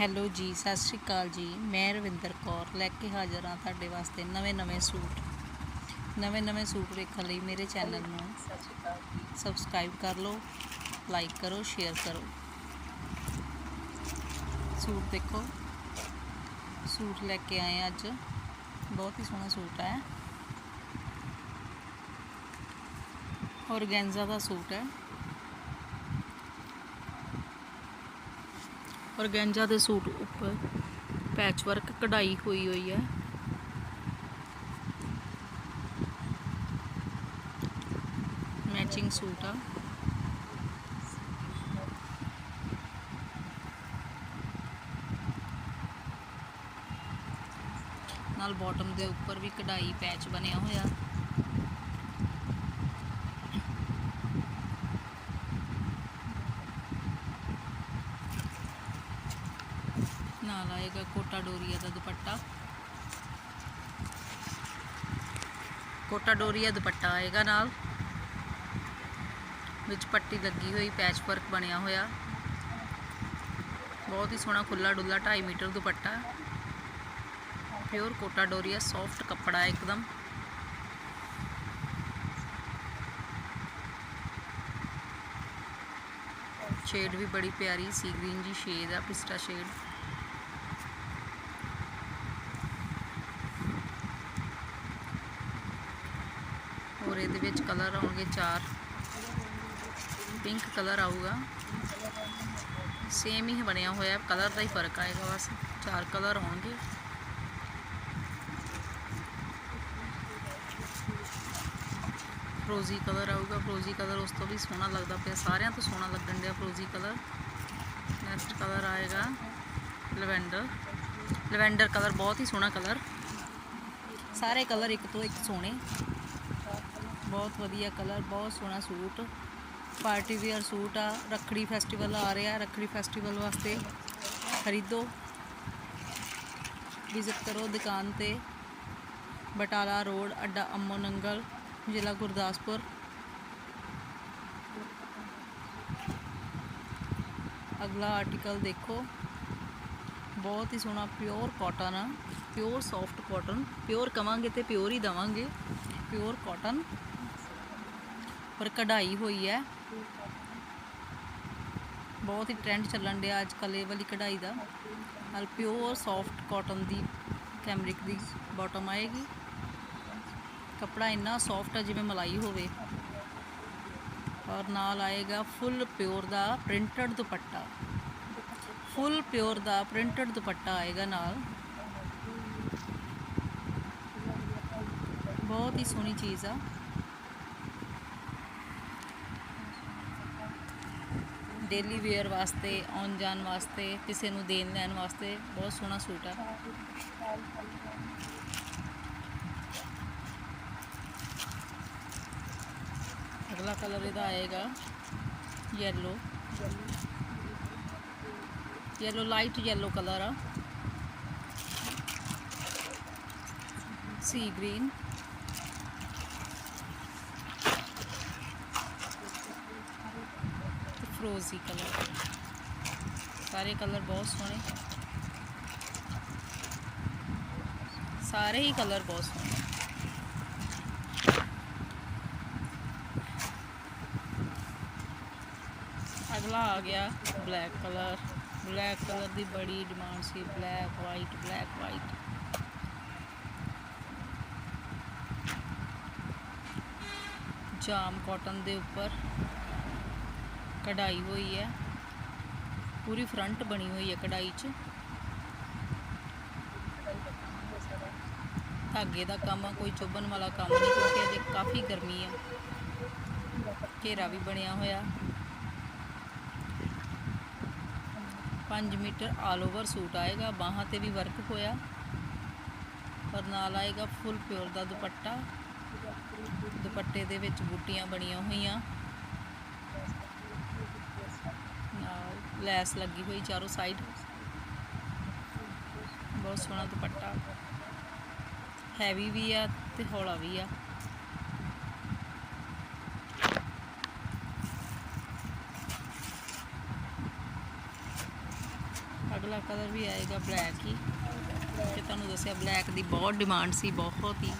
Hello ਜੀ, ਸਤਿ ਸ਼੍ਰੀ ਅਕਾਲ ਜੀ। ਮੈਂ ਰਵਿੰਦਰ ਕੌਰ, ਲੈ ਕੇ ਹਾਜ਼ਰ ਹਾਂ ਤੁਹਾਡੇ ਵਾਸਤੇ ਨਵੇਂ ਨਵੇਂ ਸੂਟ। ਨਵੇਂ ਨਵੇਂ ਸੂਟ ਵੇਖਣ ਲਈ ਮੇਰੇ ਚੈਨਲ ਨੂੰ ਸਬਸਕ੍ਰਾਈਬ ਕਰ ਲਓ, ਲਾਈਕ ਕਰੋ, ਸ਼ੇਅਰ ਕਰੋ। ਸੂਟ ਦੇਖੋ। ਸੂਟ ਲੈ ਕੇ ਆਏ ਅੱਜ। ਬਹੁਤ ਹੀ ਸੋਹਣਾ ਸੂਟ ਹੈ। ਔਰਗੈਂਜ਼ਾ ਦਾ ਸੂਟ ਹੈ। ਔਰਗੈਂਜਾ ਦੇ ਸੂਟ ਉੱਪਰ ਪੈਚ ਵਰਕ ਕਢਾਈ ਹੋਈ ਹੋਈ ਹੈ। ਮੈਚਿੰਗ ਸੂਟ ਆ। ਨਾਲ ਬਾਟਮ ਦੇ ਉੱਪਰ ਵੀ ਕਢਾਈ ਪੈਚ ਬਣਿਆ ਹੋਇਆ। ਨਾਲ ਆਏਗਾ ਕੋਟਾ ਡੋਰੀਆ ਦਾ ਦੁਪੱਟਾ। ਕੋਟਾ ਡੋਰੀਆ ਦੁਪੱਟਾ ਆਏਗਾ ਨਾਲ। ਵਿੱਚ ਪੱਟੀ ਲੱਗੀ ਹੋਈ ਪੈਚ ਵਰਕ ਬਣਿਆ ਹੋਇਆ। ਬਹੁਤ ਹੀ ਸੋਹਣਾ ਖੁੱਲਾ ਡੁੱਲਾ 2.5 ਮੀਟਰ ਦੁਪੱਟਾ। ਪਿਓਰ ਕੋਟਾ ਡੋਰੀਆ ਸੌਫਟ ਕੱਪੜਾ ਹੈ ਇੱਕਦਮ। ਸ਼ੇਡ ਵੀ ਬੜੀ ਪਿਆਰੀ ਸੀ ਗ੍ਰੀਨ ਜੀ ਸ਼ੇਡ ਆ, ਪਿਸਟਾ ਸ਼ੇਡ ਔਰ ਇਹਦੇ ਵਿੱਚ ਕਲਰ ਆਉਣਗੇ ਚਾਰ। ਪਿੰਕ ਕਲਰ ਆਊਗਾ। ਸੇਮ ਹੀ ਬਣਿਆ ਹੋਇਆ, ਕਲਰ ਦਾ ਹੀ ਫ਼ਰਕ ਆਏਗਾ ਬਸ। ਚਾਰ ਕਲਰ ਆਉਣਗੇ ਫਰੋਜ਼ੀ ਕਲਰ ਆਊਗਾ। ਫਰੋਜ਼ੀ ਕਲਰ ਉਸ ਤੋਂ ਵੀ ਸੋਹਣਾ ਲੱਗਦਾ ਪਿਆ। ਸਾਰਿਆਂ ਤੋਂ ਸੋਹਣਾ ਲੱਗਣ ਡਿਆ ਫਰੋਜ਼ੀ ਕਲਰ। ਨੈਕਸਟ ਕਲਰ ਆਏਗਾ, ਲਵੈਂਡਰ। ਲਵੈਂਡਰ ਕਲਰ ਬਹੁਤ ਹੀ ਸੋਹਣਾ ਕਲਰ। ਸਾਰੇ ਕਲਰ ਇੱਕ ਤੋਂ ਇੱਕ ਸੋਹਣੇ। ਬਹੁਤ ਵਧੀਆ ਕਲਰ ਬਹੁਤ ਸੋਹਣਾ ਸੂਟ ਪਾਰਟੀ ਵੇਅਰ ਸੂਟ ਆ, ਰੱਖੜੀ ਫੈਸਟੀਵਲ ਆ ਰਿਹਾ, ਰੱਖੜੀ ਫੈਸਟੀਵਲ ਵਾਸਤੇ ਖਰੀਦੋ। ਵਿਜ਼ਿਟ ਕਰੋ ਦੁਕਾਨ ਤੇ। ਬਟਾਲਾ ਰੋਡ, ਅੱਡਾ ਅੰਮੋ ਨੰਗਲ, ਜ਼ਿਲ੍ਹਾ ਗੁਰਦਾਸਪੁਰ। ਅਗਲਾ ਆਰਟੀਕਲ ਦੇਖੋ। ਬਹੁਤ ਹੀ ਸੋਹਣਾ ਪਿਓਰ ਕਾਟਨ ਆ। ਪਿਓਰ ਸੌਫਟ ਕਾਟਨ ਪਿਓਰ ਕਵਾਂਗੇ ਤੇ ਪਿਓਰ ਹੀ ਦਵਾਂਗੇ। ਪਿਓਰ ਕਾਟਨ ਪਰ ਕਢਾਈ ਹੋਈ ਹੈ। ਬਹੁਤ ਹੀ ਟ੍ਰੈਂਡ ਚੱਲਣ ਡਿਆ ਅੱਜ ਕੱਲ੍ਹ ਇਹ ਵਾਲੀ ਕਢਾਈ ਦਾ। ਨਾਲ ਪਿਓਰ ਸੌਫਟ ਕਾਟਨ ਦੀ ਕੈਮਰਿਕ ਦੀ ਬਾਟਮ ਆਏਗੀ। ਕਪੜਾ ਇੰਨਾ ਸੌਫਟ ਹੈ ਜਿਵੇਂ ਮਲਾਈ ਹੋਵੇ। ਔਰ ਨਾਲ ਆਏਗਾ ਫੁੱਲ ਪਿਓਰ ਦਾ ਪ੍ਰਿੰਟਡ ਦੁਪੱਟਾ। ਫੁੱਲ ਪਿਓਰ ਦਾ ਪ੍ਰਿੰਟਡ ਦੁਪੱਟਾ ਆਏਗਾ ਨਾਲ। ਬਹੁਤ ਹੀ ਸੋਹਣੀ ਚੀਜ਼ ਆ। ਡੇਲੀ ਵੇਅਰ ਵਾਸਤੇ, ਆਉਣ ਜਾਣ ਵਾਸਤੇ, ਕਿਸੇ ਨੂੰ ਦੇਣ ਲੈਣ ਵਾਸਤੇ ਬਹੁਤ ਸੋਹਣਾ ਸੂਟ ਆ। ਅਗਲਾ ਕਲਰ ਇਹਦਾ ਆਏਗਾ yellow yellow light yellow colour ਆ। ਸੀ ਗ੍ਰੀਨ ਫਰੋਜ਼ੀ ਕਲਰ ਸਾਰੇ ਕਲਰ ਬਹੁਤ ਸੋਹਣੇ। ਸਾਰੇ ਹੀ ਕਲਰ ਬਹੁਤ ਸੋਹਣੇ। ਅਗਲਾ ਆ ਗਿਆ ਬਲੈਕ ਕਲਰ ਬਲੈਕ ਕਲਰ ਦੀ ਬੜੀ ਡਿਮਾਂਡ ਸੀ। ਬਲੈਕ ਵਾਈਟ ਬਲੈਕ ਵਾਈਟ ਜਾਮ ਕਾਟਨ ਦੇ ਉੱਪਰ। ਕਢਾਈ ਹੋਈ ਹੈ। ਪੂਰੀ ਫਰੰਟ ਬਣੀ ਹੋਈ ਹੈ ਕਢਾਈ 'ਚ। ਧਾਗੇ ਦਾ ਕੰਮ ਆ, ਕੋਈ ਚੁੱਭਣ ਵਾਲਾ ਕੰਮ ਨਹੀਂ, ਕਿਉਂਕਿ ਇਹਦੇ ਕਾਫੀ ਗਰਮੀ ਆ। ਘੇਰਾ ਵੀ ਬਣਿਆ ਹੋਇਆ। 5 ਮੀਟਰ ਆਲ ਓਵਰ ਸੂਟ ਆਏਗਾ, ਬਾਹਾਂ ਤੇ ਵੀ ਵਰਕ ਹੋਇਆ। ਔਰ ਨਾਲ ਆਏਗਾ ਫੁੱਲ ਪਿਓਰ ਦਾ ਦੁਪੱਟਾ। ਦੁਪੱਟੇ ਦੇ ਵਿੱਚ ਬੂਟੀਆਂ ਬਣੀਆਂ ਹੋਈਆਂ ਨਾਲ ਲੈਸ ਲੱਗੀ ਹੋਈ ਚਾਰੋਂ ਸਾਈਡ ਬਹੁਤ ਸੋਹਣਾ ਦੁਪੱਟਾ। ਹੈਵੀ ਵੀ ਆ ਤੇ ਹੌਲਾ ਵੀ ਆ। ਅਗਲਾ ਕਲਰ ਵੀ ਆਏਗਾ ਬਲੈਕ ਹੀ। ਕਿ ਤੁਹਾਨੂੰ ਦੱਸਿਆ ਬਲੈਕ ਦੀ ਬਹੁਤ ਡਿਮਾਂਡ ਸੀ, ਬਹੁਤ ਹੀ।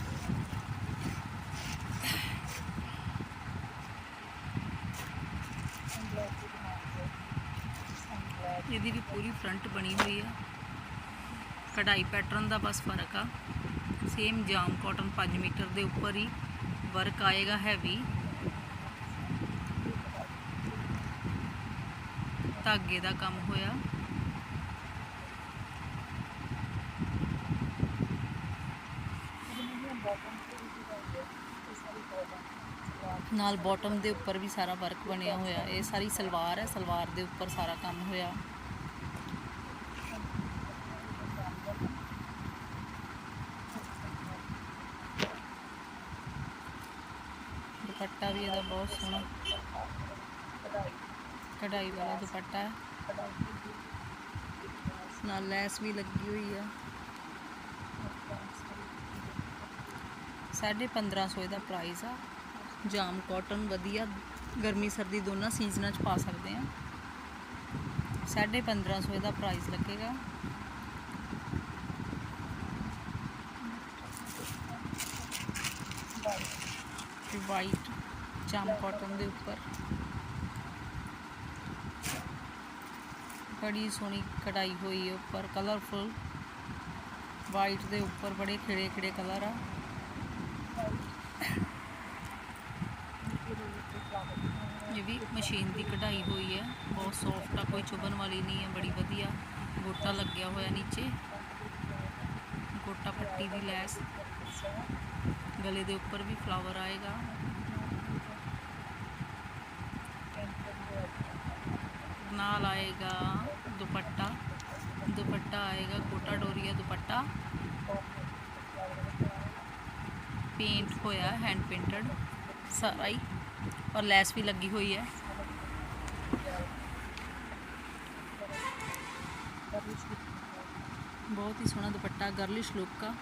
ਇਹਦੀ ਵੀ ਪੂਰੀ ਫਰੰਟ ਬਣੀ ਹੋਈ ਆ ਕਢਾਈ ਪੈਟਰਨ ਦਾ ਬਸ ਫ਼ਰਕ ਆ। ਸੇਮ ਜਾਮ ਕਾਟਨ 5 ਮੀਟਰ ਦੇ ਉੱਪਰ ਹੀ ਵਰਕ ਆਏਗਾ ਹੈਵੀ ਧਾਗੇ ਦਾ ਕੰਮ ਹੋਇਆ। ਨਾਲ ਬਾਟਮ ਦੇ ਉੱਪਰ ਵੀ ਸਾਰਾ ਵਰਕ ਬਣਿਆ ਹੋਇਆ। ਇਹ ਸਾਰੀ ਸਲਵਾਰ ਹੈ, ਸਲਵਾਰ ਦੇ ਉੱਪਰ ਸਾਰਾ ਕੰਮ ਹੋਇਆ। ਦੁਪੱਟਾ ਵੀ ਇਹਦਾ ਬਹੁਤ ਸੋਹਣਾ। ਕਢਾਈ ਵਾਲਾ ਦੁਪੱਟਾ ਹੈ। ਨਾਲ ਲੈਸ ਵੀ ਲੱਗੀ ਹੋਈ ਆ। ਸਾਢੇ 1500 ਇਹਦਾ ਪ੍ਰਾਈਸ ਆ। ਜਾਮ ਕਾਟਨ ਵਧੀਆ, ਗਰਮੀ ਸਰਦੀ ਦੋਨਾਂ ਸੀਜ਼ਨਾਂ 'ਚ ਪਾ ਸਕਦੇ ਆ। ਸਾਢੇ 1500 ਇਹਦਾ ਪ੍ਰਾਈਸ ਲੱਗੇਗਾ। ਤੇ ਵਾਈਟ ਜਾਮ ਕਾਟਨ ਦੇ ਉੱਪਰ ਬੜੀ ਸੋਹਣੀ ਕਢਾਈ ਹੋਈ ਹੈ ਉੱਪਰ ਕਲਰਫੁਲ ਵਾਈਟ ਦੇ ਉੱਪਰ ਬੜੇ ਖਿੜੇ ਖਿੜੇ ਕਲਰ ਆ। ਇਹ ਵੀ ਮਸ਼ੀਨ ਦੀ ਕਢਾਈ ਹੋਈ ਹੈ। ਬਹੁਤ ਸੌਫਟ ਆ, ਕੋਈ ਚੁਭਣ ਵਾਲੀ ਨਹੀਂ ਹੈ, ਬੜੀ ਵਧੀਆ। ਗੋਟਾ ਲੱਗਿਆ ਹੋਇਆ ਨੀਚੇ। ਗੋਟਾ ਪੱਟੀ ਦੀ ਲੈਸ। ਗਲੇ ਦੇ ਉੱਪਰ ਵੀ ਫਲਾਵਰ ਆਏਗਾ। ਨਾਲ ਆਏਗਾ ਦੁਪੱਟਾ ਦੁਪੱਟਾ ਆਏਗਾ ਕੋਟਾ ਡੋਰੀਆ ਦੁਪੱਟਾ ਪੇਂਟ ਹੋਇਆ ਹੈਂਡ ਪੇਂਟਡ ਸਾਰਾ ਹੀ ਔਰ ਲੈਸ ਵੀ ਲੱਗੀ ਹੋਈ ਹੈ ਬਹੁਤ ਹੀ ਸੋਹਣਾ ਦੁਪੱਟਾ ਗਰਲਿਸ਼ ਲੁੱਕ ਆ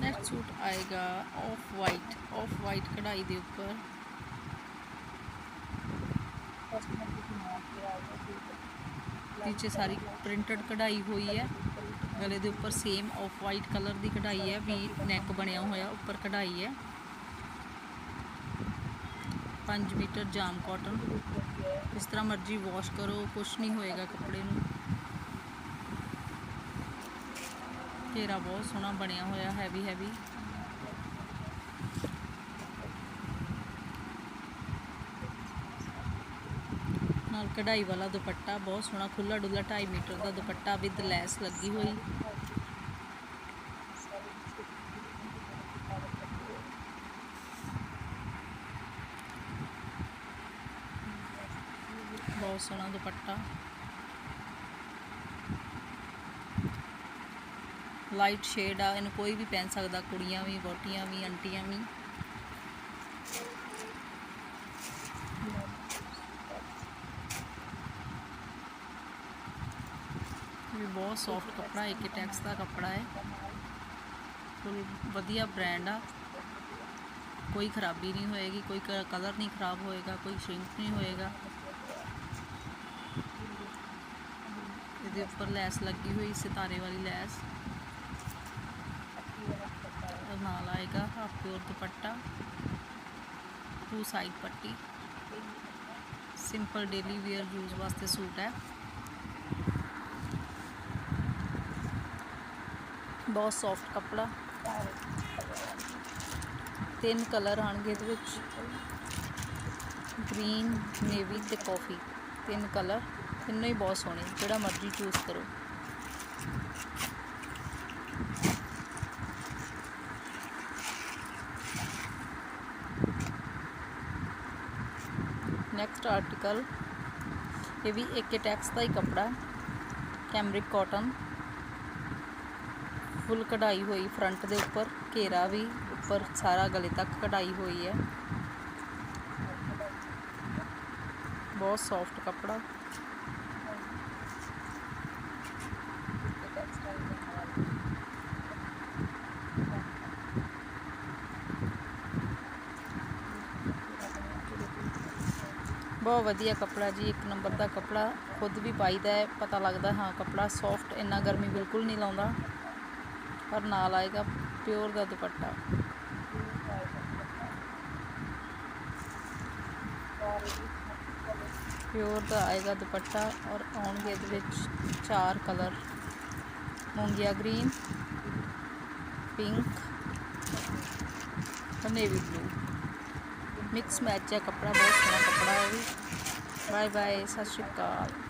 ਨੈਕਸਟ ਸੂਟ ਆਏਗਾ ਆਫ ਵਾਈਟ ਆਫ ਵਾਈਟ ਕਢਾਈ ਦੇ ਉੱਪਰ। ਨੀਚੇ ਸਾਰੀ ਪ੍ਰਿੰਟਡ ਕਢਾਈ ਹੋਈ ਹੈ। ਗਲੇ ਦੇ ਉੱਪਰ ਸੇਮ ਆਫ ਵਾਈਟ ਕਲਰ ਦੀ ਕਢਾਈ ਹੈ। ਵੀ ਨੈਕ ਬਣਿਆ ਹੋਇਆ, ਉੱਪਰ ਕਢਾਈ ਹੈ। 5 ਮੀਟਰ ਜਾਮ ਕਾਟਨ ਇਸ ਤਰ੍ਹਾਂ ਮਰਜ਼ੀ ਵਾਸ਼ ਕਰੋ ਕੁਝ ਨਹੀਂ ਹੋਏਗਾ ਕੱਪੜੇ ਨੂੰ। ਘੇਰਾ ਬਹੁਤ ਸੋਹਣਾ ਬਣਿਆ ਹੋਇਆ ਹੈਵੀ ਹੈਵੀ ਕਢਾਈ ਵਾਲਾ ਦੁਪੱਟਾ, ਬਹੁਤ ਸੋਹਣਾ ਖੁੱਲਾ ਡੁੱਲਾ 2.5 ਮੀਟਰ ਦਾ ਦੁਪੱਟਾ ਵਿਦ ਲੈਸ ਲੱਗੀ ਹੋਈ। ਬਹੁਤ ਸੋਹਣਾ ਦੁਪੱਟਾ। ਲਾਈਟ ਸ਼ੇਡ ਆ, ਇਹਨੂੰ ਕੋਈ ਵੀ ਪਹਿਨ ਸਕਦਾ, ਕੁੜੀਆਂ ਵੀ ਵੋਟੀਆਂ ਵੀ, ਆਂਟੀਆਂ ਵੀ। ਵੀ ਬਹੁਤ ਸੌਫਟ ਕੱਪੜਾ ਹੈ ਟੈਕਸ ਦਾ ਕੱਪੜਾ ਹੈ ਫੁੱਲ ਵਧੀਆ ਬ੍ਰਾਂਡ ਆ ਕੋਈ ਖਰਾਬੀ ਨਹੀਂ ਹੋਏਗੀ ਕੋਈ ਕਲਰ ਨਹੀਂ ਖਰਾਬ ਹੋਏਗਾ ਕੋਈ ਸ਼ਿੰਕ ਨਹੀਂ ਹੋਏਗਾ ਇਹਦੇ ਉੱਪਰ ਲੈਸ ਲੱਗੀ ਹੋਈ ਸਿਤਾਰੇ ਵਾਲੀ ਲੈਸ ਔਰ ਨਾਲ ਆਏਗਾ half pure dupatta two side ਪੱਟੀ ਸਿੰਪਲ ਡੇਲੀ ਵੇਅਰ ਯੂਜ਼ ਵਾਸਤੇ ਸੂਟ ਹੈ ਬਹੁਤ ਸੌਫਟ ਕੱਪੜਾ। ਤਿੰਨ ਕਲਰ ਆਣਗੇ ਇਹਦੇ ਵਿੱਚ। ਗ੍ਰੀਨ ਨੇਵੀ ਤੇ ਕਾਫੀ ਤਿੰਨ ਕਲਰ ਤਿੰਨੋਂ ਹੀ ਬਹੁਤ ਸੋਹਣੇ। ਜਿਹੜਾ ਮਰਜ਼ੀ ਚੂਜ਼ ਕਰੋ। ਨੈਕਸਟ ਆਰਟੀਕਲ ਇਹ ਵੀ ਇੱਕ ਟੈਕਸ ਦਾ ਹੀ ਕੱਪੜਾ। ਕੈਮਰਿਕ ਕਾਟਨ ਫੁੱਲ ਕਢਾਈ ਹੋਈ ਫਰੰਟ ਦੇ ਉੱਪਰ, ਘੇਰਾ ਵੀ ਉੱਪਰ ਸਾਰਾ ਗਲੇ ਤੱਕ ਕਢਾਈ ਹੋਈ ਹੈ। ਬਹੁਤ ਸੌਫਟ ਕੱਪੜਾ। ਬਹੁਤ ਵਧੀਆ ਕਪੜਾ ਜੀ, ਇੱਕ ਨੰਬਰ ਦਾ ਕਪੜਾ ਖੁਦ ਵੀ ਪਾਈਦਾ ਹੈ, ਪਤਾ ਲੱਗਦਾ ਹਾਂ ਕਪੜਾ ਸੌਫਟ ਇੰਨਾ ਗਰਮੀ ਬਿਲਕੁਲ ਨਹੀਂ ਲਾਉਂਦਾ। ਪਰ ਨਾਲ ਆਏਗਾ ਪਿਓਰ ਦਾ ਦੁਪੱਟਾ ਪਿਓਰ ਦਾ ਆਏਗਾ ਦੁਪੱਟਾ ਔਰ ਆਉਣਗੇ ਇਹਦੇ ਵਿੱਚ ਚਾਰ ਕਲਰ ਮੂੰਗੀਆ ਗ੍ਰੀਨ ਪਿੰਕ ਔਰ ਨੇਵੀ ਬਲੂ ਮਿਕਸ ਮੈਚ ਹੈ ਕੱਪੜਾ ਬਹੁਤ ਸੋਹਣਾ ਕੱਪੜਾ ਹੈ ਵੀ ਬਾਏ ਬਾਏ ਸਤਿ ਸ਼੍ਰੀ ਅਕਾਲ